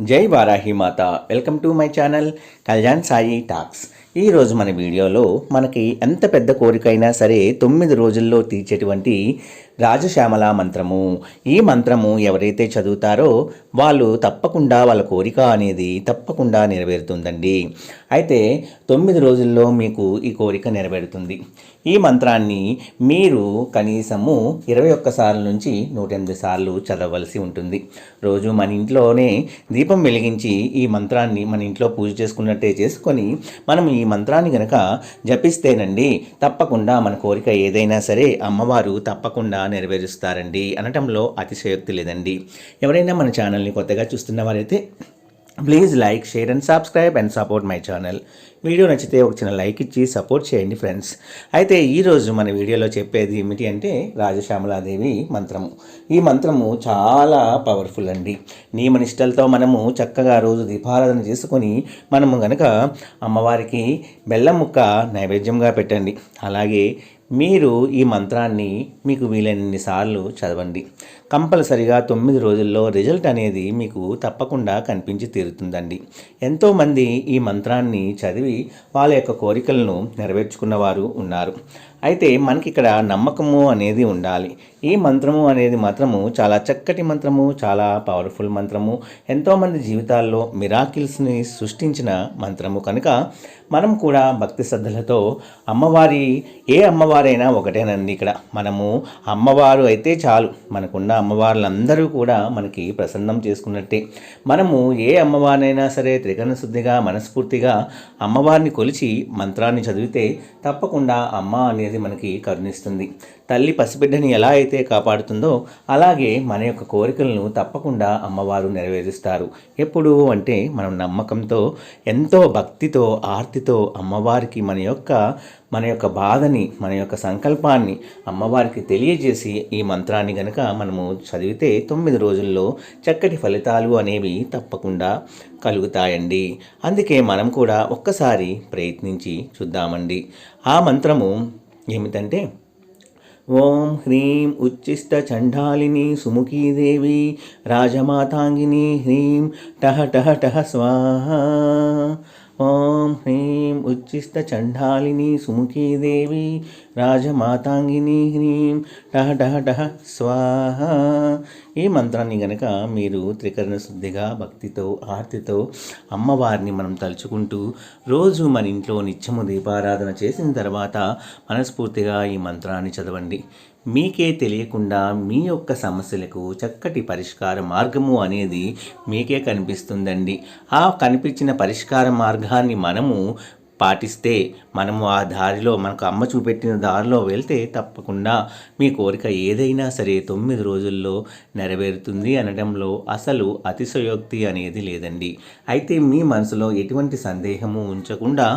జై వారాహి మాత welcome to my channel Kalyan Sai talks ఈరోజు మన వీడియోలో మనకి ఎంత పెద్ద కోరికైనా సరే తొమ్మిది రోజుల్లో తీర్చేటువంటి రాజశ్యామల మంత్రము. ఈ మంత్రము ఎవరైతే చదువుతారో వాళ్ళు తప్పకుండా వాళ్ళ కోరిక అనేది తప్పకుండా నెరవేరుతుందండి. అయితే తొమ్మిది రోజుల్లో మీకు ఈ కోరిక నెరవేరుతుంది. ఈ మంత్రాన్ని మీరు కనీసము ఇరవై ఒక్కసార్లు నుంచి నూట ఎనిమిది సార్లు చదవలసి ఉంటుంది. రోజు మన ఇంట్లోనే దీపం వెలిగించి ఈ మంత్రాన్ని మన ఇంట్లో పూజ చేసుకున్నట్టే చేసుకొని మనం ఈ ఈ మంత్రాన్ని గనక జపిస్తేనండి తప్పకుండా మన కోరిక ఏదైనా సరే అమ్మవారు తప్పకుండా నెరవేరుస్తారండి అనటంలో అతిశయోక్తి లేదండి. ఎవరైనా మన ఛానల్ని కొత్తగా చూస్తున్న వారైతే please like share and subscribe and support my channel video నచ్చితే ఒక చిన్న లైక్ ఇచ్చి సపోర్ట్ చేయండి ఫ్రెండ్స్ అయితే ఈరోజు మన వీడియోలో చెప్పేది ఏమిటి అంటే రాజశ్యామలాదేవి మంత్రము. ఈ మంత్రము చాలా పవర్ఫుల్ అండి. నియమనిష్టలతో మనము చక్కగా రోజు దీపారాధన చేసుకొని మనము గనక అమ్మవారికి బెల్లం ముక్క నైవేద్యంగా పెట్టండి. అలాగే మీరు ఈ మంత్రాన్ని మీకు వీలైనన్ని సార్లు చదవండి. కంపల్సరిగా తొమ్మిది రోజుల్లో రిజల్ట్ అనేది మీకు తప్పకుండా కనిపించి తీరుతుందండి. ఎంతోమంది ఈ మంత్రాన్ని చదివి వాళ్ళ యొక్క కోరికలను నెరవేర్చుకున్న వారు ఉన్నారు. అయితే మనకి ఇక్కడ నమ్మకము అనేది ఉండాలి. ఈ మంత్రము అనేది మాత్రము చాలా చక్కటి మంత్రము చాలా పవర్ఫుల్ మంత్రము. ఎంతోమంది జీవితాల్లో మిరాకిల్స్ని సృష్టించిన మంత్రము కనుక మనం కూడా భక్తి శ్రద్ధలతో అమ్మవారి ఏ అమ్మవారైనా ఒకటేనండి ఇక్కడ. మనము అమ్మవారు అయితే చాలు. మనకున్న అమ్మవార్లందరూ కూడా మనకి ప్రసన్నం చేసుకున్నట్టే. మనము ఏ అమ్మవారినైనా సరే త్రికరణ శుద్ధిగా మనస్ఫూర్తిగా అమ్మవారిని కొలిచి మంత్రాన్ని చదివితే తప్పకుండా అమ్మ అనేది మనకి కరుణిస్తుంది. తల్లి పసిబిడ్డని ఎలా అయితే కాపాడుతుందో అలాగే మన యొక్క కోరికలను తప్పకుండా అమ్మవారు నెరవేరుస్తారు. ఎప్పుడు అంటే మనం నమ్మకంతో ఎంతో భక్తితో ఆర్తితో అమ్మవారికి మన యొక్క మన యొక్క బాధని మన యొక్క సంకల్పాన్ని అమ్మవారికి తెలియజేసి ఈ మంత్రాన్ని గనక మనము చదివితే తొమ్మిది రోజుల్లో చక్కటి ఫలితాలు అనేవి తప్పకుండా కలుగుతాయండి. అందుకే మనం కూడా ఒక్కసారి ప్రయత్నించి చూద్దామండి. ఆ మంత్రము ఏమిటంటే ఓం హ్రీం ఉచ్చిష్ట చండాలిని సుముఖీదేవి రాజమాతాంగిని హ్రీం టహ టహ టహ స్వాహ. ఓం హ్రీం ఉచ్చిష్ట చండాలిని సుముఖీదేవి రాజమాతాంగిని హ్రీం టహ టహ టహ స్వాహ ఈ మంత్రాన్ని గనక మీరు త్రికరణ శుద్ధిగా భక్తితో ఆర్తితో అమ్మవారిని మనం తలుచుకుంటూ రోజు మన ఇంట్లో నిత్యము దీపారాధన చేసిన తర్వాత మనస్ఫూర్తిగా ఈ మంత్రాన్ని చదవండి. మీకే తెలియకుండా మీ యొక్క సమస్యలకు చక్కటి పరిష్కార మార్గము అనేది మీకే కనిపిస్తుందండి. ఆ కనిపించిన పరిష్కార మార్గాన్ని మనము పాటిస్తే మనము ఆ దారిలో మనకు అమ్మ చూపెట్టిన దారిలో వెళ్తే తప్పకుండా మీ కోరిక ఏదైనా సరే తొమ్మిది రోజుల్లో నెరవేరుతుంది అనడంలో అసలు అతిశయోక్తి అనేది లేదండి. అయితే మీ మనసులో ఎటువంటి సందేహము ఉంచకుండా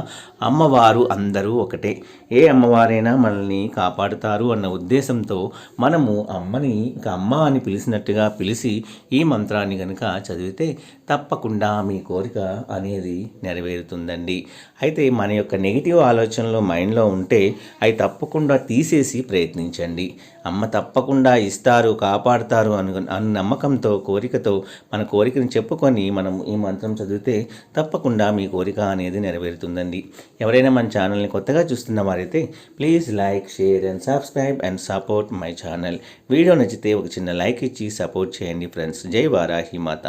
అమ్మవారు అందరూ ఒకటే. ఏ అమ్మవారైనా మనల్ని కాపాడుతారు అన్న ఉద్దేశంతో మనము అమ్మని ఇంకా అమ్మ అని పిలిచినట్టుగా పిలిచి ఈ మంత్రాన్ని కనుక చదివితే తప్పకుండా మీ కోరిక అనేది నెరవేరుతుందండి. అయితే మన యొక్క నెగిటివ్ ఆలోచనలు మైండ్లో ఉంటే అవి తప్పకుండా తీసేసి ప్రయత్నించండి. అమ్మ తప్పకుండా ఇస్తారు కాపాడుతారు అను అను నమ్మకంతో కోరికతో మన కోరికను చెప్పుకొని మనం ఈ మంత్రం చదివితే తప్పకుండా మీ కోరిక అనేది నెరవేరుతుందండి. ఎవరైనా మన ఛానల్ని కొత్తగా చూస్తున్న వారైతే please like share and subscribe and support my channel. Video నచ్చితే ఒక చిన్న లైక్ ఇచ్చి సపోర్ట్ చేయండి ఫ్రెండ్స్. జై వారాహి మాత.